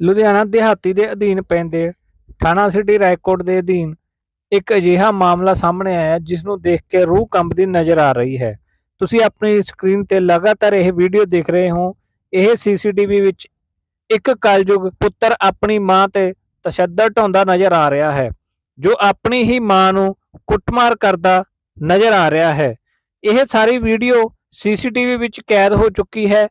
ਲੁਧਿਆਣਾ ਦਿਹਾਤੀ ਦੇ ਅਧੀਨ ਪੈਂਦੇ ਥਾਣਾ ਸਿਟੀ ਰਾਏਕੋਟ ਦੇ ਅਧੀਨ ਇੱਕ ਅਜਿਹਾ ਮਾਮਲਾ ਸਾਹਮਣੇ ਆਇਆ ਹੈ, ਜਿਸ ਨੂੰ ਦੇਖ ਕੇ ਰੂਹ ਕੰਬਦੀ ਨਜ਼ਰ ਆ ਰਹੀ ਹੈ। ਤੁਸੀਂ ਆਪਣੀ ਸਕਰੀਨ ਤੇ ਲਗਾਤਾਰ ਇਹ ਵੀਡੀਓ ਦੇਖ ਰਹੇ ਹੋ। ਇਹ ਸੀਸੀਟੀਵੀ ਵਿੱਚ ਇੱਕ ਕਲਯੁਗ ਪੁੱਤਰ ਆਪਣੀ ਮਾਂ ਤੇ ਤਸ਼ੱਦਦ ਢਾਉਂਦਾ ਨਜ਼ਰ ਆ ਰਿਹਾ ਹੈ ਜੋ ਆਪਣੀ ਹੀ ਮਾਂ ਨੂੰ ਕੁੱਟਮਾਰ ਕਰਦਾ ਨਜ਼ਰ ਆ ਰਿਹਾ ਹੈ। ਇਹ ਸਾਰੀ ਵੀਡੀਓ ਸੀਸੀਟੀਵੀ ਵਿੱਚ ਕੈਦ ਹੋ ਚੁੱਕੀ ਹੈ।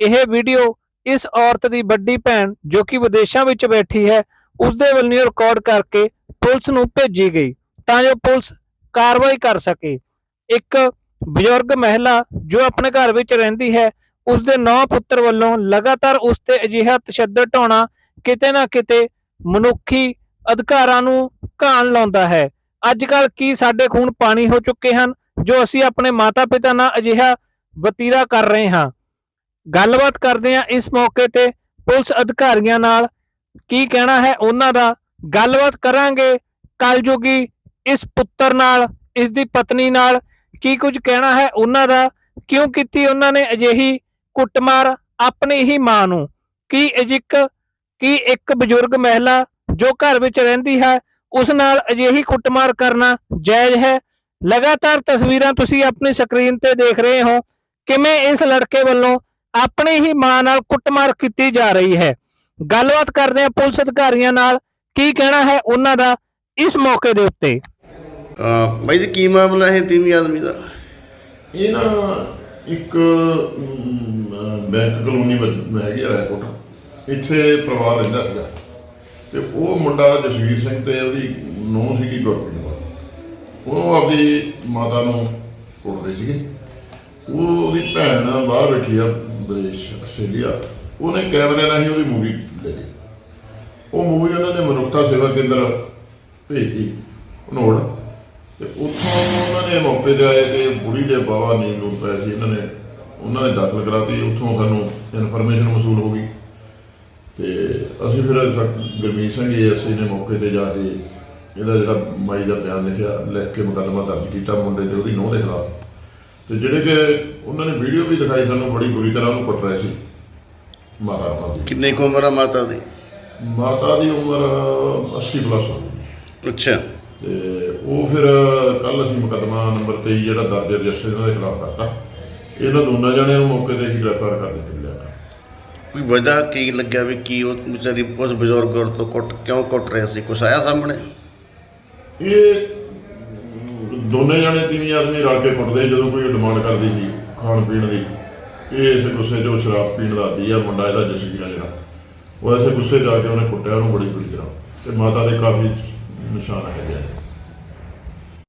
ਇਹ ਵੀਡੀਓ ਇਸ ਔਰਤ ਦੀ ਵੱਡੀ ਭੈਣ ਜੋ ਕਿ ਵਿਦੇਸ਼ਾਂ ਵਿੱਚ ਬੈਠੀ ਹੈ ਉਸ ਦੇ ਵੱਲੋਂ ਰਿਕਾਰਡ ਕਰਕੇ ਪੁਲਿਸ ਨੂੰ ਭੇਜੀ ਗਈ ਤਾਂ ਜੋ ਪੁਲਿਸ ਕਾਰਵਾਈ ਕਰ ਸਕੇ। ਇੱਕ ਬਜ਼ੁਰਗ ਮਹਿਲਾ ਜੋ ਆਪਣੇ ਘਰ ਵਿੱਚ ਰਹਿੰਦੀ ਹੈ ਉਸ ਦੇ ਨੌ ਪੁੱਤਰ ਵੱਲੋਂ ਲਗਾਤਾਰ ਉਸ ਤੇ ਅਜਿਹਾ ਤਸ਼ੱਦਦ ਢਾਉਣਾ ਕਿਤੇ ਨਾ ਕਿਤੇ ਮਨੁੱਖੀ ਅਧਿਕਾਰਾਂ ਨੂੰ ਘਾਣ ਲਾਉਂਦਾ ਹੈ। ਅੱਜ ਕੱਲ ਕੀ ਸਾਡੇ ਖੂਨ ਪਾਣੀ ਹੋ ਚੁੱਕੇ ਹਨ, ਜੋ ਅਸੀਂ ਆਪਣੇ ਮਾਤਾ ਪਿਤਾ ਨਾਲ ਅਜਿਹਾ ਵਤੀਰਾ ਕਰ ਰਹੇ ਹਾਂ? ਗੱਲਬਾਤ ਕਰਦੇ ਹਾਂ ਇਸ ਮੌਕੇ ਤੇ ਪੁਲਿਸ ਅਧਿਕਾਰੀਆਂ ਨਾਲ। ਕੀ ਕਹਿਣਾ ਹੈ ਉਹਨਾਂ ਦਾ? ਗੱਲਬਾਤ ਕਰਾਂਗੇ ਕਲਯੁਗੀ ਇਸ ਪੁੱਤਰ ਨਾਲ, ਇਸ ਦੀ ਪਤਨੀ ਨਾਲ। ਕੀ ਕੁਝ ਕਹਿਣਾ ਹੈ ਉਹਨਾਂ ਦਾ? ਕਿਉਂ ਕੀਤੀ ਉਹਨਾਂ ਨੇ ਅਜਿਹੀ ਕੁੱਟਮਾਰ ਆਪਣੀ ਹੀ ਮਾਂ ਨੂੰ? ਕੀ ਅਜਿਕ ਕੀ ਇੱਕ ਬਜ਼ੁਰਗ ਮਹਿਲਾ ਜੋ ਘਰ ਵਿੱਚ ਰਹਿੰਦੀ ਹੈ, ਉਸ ਨਾਲ ਅਜਿਹੀ ਕੁੱਟਮਾਰ ਕਰਨਾ ਜਾਇਜ਼ ਹੈ? ਲਗਾਤਾਰ ਤਸਵੀਰਾਂ ਤੁਸੀਂ ਆਪਣੀ ਸਕਰੀਨ ਤੇ ਦੇਖ ਰਹੇ ਹੋ। ਕਿਵੇਂ ਇਸ ਲੜਕੇ ਵੱਲੋਂ ਆਪਣੀ ਹੀ ਮਾਂ ਨਾਲ ਕੁੱਟਮਾਰ ਕੀਤੀ ਜਾ ਰਹੀ ਹੈ। ਗੱਲਬਾਤ ਕਰਦੇ ਹਾਂ ਪੁਲਿਸ ਅਧਿਕਾਰੀਆਂ ਨਾਲ। ਕੀ ਕਹਿਣਾ ਹੈ ਉਹਨਾਂ ਦਾ ਇਸ ਮੌਕੇ ਦੇ ਉੱਤੇ? ਅਹ ਬਾਈ ਜੀ ਕੀ ਮਾਮਲਾ ਹੈ ਤੀਵੀਂ ਆਦਮੀ ਦਾ? ਇਹ ਨਾ ਇੱਕ ਅਮ, ਬੈਂਕ ਕਲੋਨੀ ਵਿੱਚ ਹੈਗੀ ਆ ਰਾਏਕੋਟ ਇੱਥੇ ਪਰਿਵਾਰ ਰਹਿੰਦਾ ਸੀਗਾ। ਤੇ ਉਹ ਮੁੰਡਾ ਜਸਵੀਰ ਸਿੰਘ ਤੇ ਉਹਦੀ ਨੂੰਹ ਸੀਗੀ ਗੁਰਪ੍ਰੀਤ ਕੌਰ। ਉਹ ਆਪਦੀ ਮਾਤਾ ਨੂੰ ਕੁੱਟਦੇ ਸੀਗੇ। ਉਹ ਉਹਦੀ ਭੈਣ ਬਾਹਰ ਬੈਠੀ ਆ। ਦੇਸ਼ ਆਸਟ੍ਰੇਲੀਆ, ਉਹਨੇ ਕੈਮਰੇ ਰਾਹੀਂ ਉਹਦੀ ਮੂਵੀ ਲੈ ਲਈ ਉਹ ਮੂਵੀ ਉਹਨਾਂ ਨੇ ਮਨੁੱਖਤਾ ਸੇਵਾ ਕੇਂਦਰ ਭੇਜੀ ਨੋੜ ਤੇ ਉੱਥੋਂ ਉਹਨਾਂ ਨੇ ਮੌਕੇ ਤੇ ਆਏ ਤੇ ਬੁੜੀ ਦੇ ਬਾਵਾ ਨੀਂਦ ਨੂੰ ਪਏ ਸੀ ਇਹਨਾਂ ਨੇ, ਉਹਨਾਂ ਨੇ ਦਾਖਲ ਕਰਾਤੀ। ਉੱਥੋਂ ਸਾਨੂੰ ਇਨਫੋਰਮੇਸ਼ਨ ਮਸੂਲ ਹੋ ਗਈ। ਤੇ ਅਸੀਂ ਫਿਰ ਗੁਰਮੀਤ ਸਿੰਘ ਐਸਏ ਨੇ ਮੌਕੇ ਤੇ ਜਾ ਕੇ ਇਹਦਾ ਜਿਹੜਾ ਮਾਈ ਦਾ ਬਿਆਨ ਲਿਖਿਆ, ਲਿਖ ਕੇ ਮੁਕੱਦਮਾ ਦਰਜ ਕੀਤਾ। ਮੁੰਡੇ ਤੇ ਉਹਦੀ ਨੂੰਹ ਦੇ ਖਿਲਾਫ ਤੇ ਜਿਹੜੇ ਕਿ ਉਹਨਾਂ ਨੇ ਵੀਡੀਓ ਵੀ ਦਿਖਾਈ ਸਾਨੂੰ ਬੜੀ ਬੁਰੀ ਤਰ੍ਹਾਂ ਉਹਨੂੰ ਕੁੱਟ ਰਹੇ ਸੀ। ਮਾਤਾ ਦੀ। ਕਿੰਨੀ ਕੁ ਉਮਰ ਆ ਮਾਤਾ ਦੀ? ਮਾਤਾ ਦੀ ਉਮਰ 80 ਪਲੱਸ ਹੋ ਗਈ। ਅੱਛਾ। ਤੇ ਉਹ ਫਿਰ ਕੱਲ ਅਸੀਂ ਮੁਕੱਦਮਾ ਨੰਬਰ 23 ਜਿਹੜਾ ਦਰਜ ਰਜਿਸਟਰ ਇਹਨਾਂ ਦੇ ਖਿਲਾਫ ਕਰਤਾ। ਇਹਨਾਂ ਦੋਨਾਂ ਜਣਿਆਂ ਨੂੰ ਮੌਕੇ ਤੇ ਹੀ ਗ੍ਰਿਫਤਾਰ ਕਰ ਲਿਆ ਗਿਆ। ਕੋਈ ਵਜ੍ਹਾ ਕੀ ਲੱਗਿਆ ਵੀ ਕੀ ਉਹ ਵਿਚਾਰੀ ਉਸ ਬਜ਼ੁਰਗ ਔਰਤ ਤੋਂ ਕੁੱਟ ਕਿਉਂ ਕੁੱਟ ਰਿਹਾ ਸੀ? ਕੁਛ ਆਇਆ ਸਾਹਮਣੇ? ਇਹ ਦੋਨੇ ਜਣੇ ਤਿੰਨ ਆਦਮੀ ਰਲ ਕੇ ਕੁੱਟਦੇ ਜਦੋਂ ਕੋਈ ਡਿਮਾਂਡ ਕਰਦੀ ਸੀ ਖਾਣ ਪੀਣ ਦੀ। ਇਹ ਇਸ ਗੁੱਸੇ 'ਚ ਉਹ ਸ਼ਰਾਬ ਪੀਣ ਦਾ ਆਦੀ ਆ, ਮੁੰਡਾ ਇਹਦਾ ਜਸਵੀਰ ਜਿਹੜਾ। ਉਹ ਐਸੇ ਗੁੱਸੇ ਜਾ ਕੇ ਉਹਨੇ ਕੁੱਟਿਆ, ਉਹਨੂੰ ਬੜੀ ਬੁਰੀ ਤਰ੍ਹਾਂ। ਤੇ ਮਾਤਾ ਦੇ ਕਾਫੀ ਨਿਸ਼ਾਨ ਹੈਗੇ ਆ।